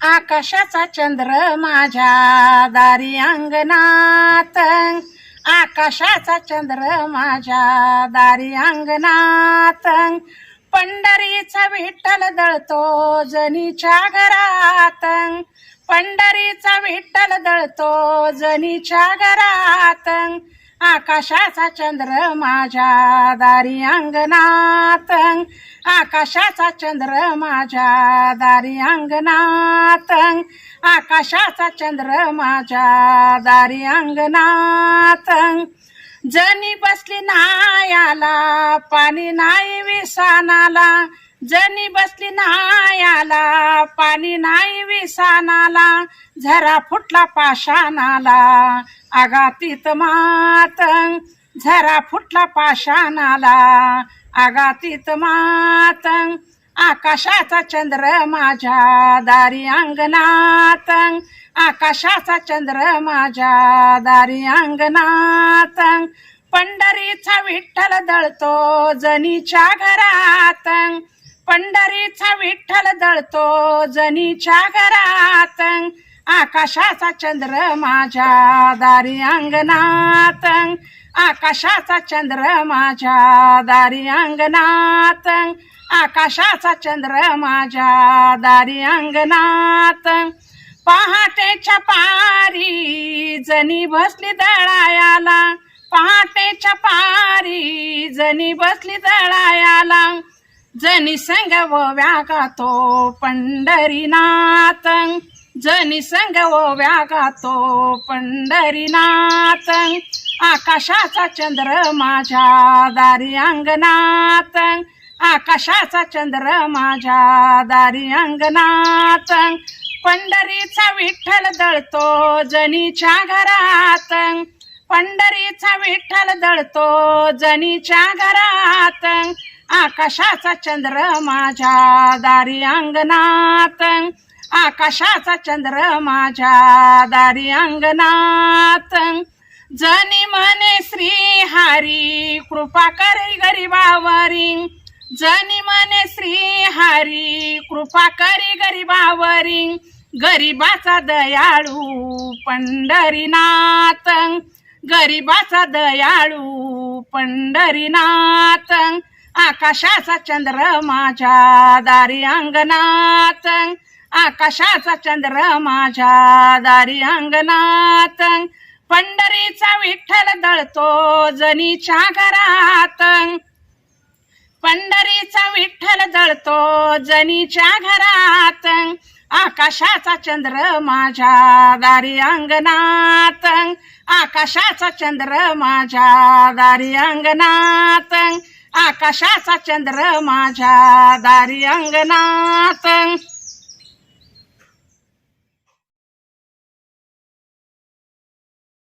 आकाशाचा चंद्र माझ्या दारी अंगणात. आकाशाचा चंद्र माझ्या दारी अंगणात. पंढरीचा विठ्ठल दळतो जनीच्या घरात. पंढरीचा विठ्ठल दळतो जनीच्या घरात. आकाशाचा चंद्र माझ्या दारी अंगणात. आकाशाचा चंद्र माझ्या दारी अंगणात. आकाशाचा चंद्र माझ्या दारी अंगणात. जनी बसली नायाला पाणी नाही विसानाला. जनी बसली नायाला पाणी नाही विसानाला झरा फुटला पाषाणाला. आगातीत मातंग झरा फुटला पाषाणाला. आगातीत मातंग आकाशाचा चंद्र माझ्या दारी अंगणात. आकाशाचा चंद्र माझ्या दारी अंगणात. पंढरीचा विठ्ठल दळतो जनीच्या घरात. पंढरीचा विठ्ठल दळतो जनीच्या घरात. आकाशाचा चंद्र माझ्या दारी अंगणात. आकाशाचा चंद्र माझ्या दारी अंगणात. आकाशाचा चंद्र माझ्या दारी अंगणात. पहाटेच्या पारी जनी बसली दळायाला. पहाटेच्या पारी जनी बसली दळाया जनी संग व व्यागातो पंढरीनाथ. जनी संग व व्यागातो पंढरीनाथ. आकाशाचा चंद्र माझ्या दारी अंगणात आकाशाचा चंद्र माझ्या दारी अंगणात पंढरीचा विठ्ठल दळतो जनीच्या घरात. पंढरीचा विठ्ठल दळतो जनीच्या घरात. आकाशाचा चंद्र माझ्या दारी अंगणात. आकाशाचा चंद्र माझ्या दारी अंगणात. जनी म्हणे श्री हरी कृपा करी गरीबावरी. जनी म्हणे श्री हरी कृपा करी गरीबावरी. गरीबाचा दयाळू पंढरीनाथ. गरीबाचा दयाळू पंढरीनाथ. आकाशाचा चंद्र माझ्या दारी अंगणात. आकाशाचा चंद्र माझ्या दारी अंगणात. पंढरीचा विठ्ठल दळतो जनीच्या घरात. पंढरीचा विठ्ठल दळतो जनीच्या घरात. आकाशाचा चंद्र माझ्या दारी अंगणात. आकाशाचा चंद्र माझ्या दारी अंगणात. आकाशाचा चंद्र माझ्या दारी अंगणात.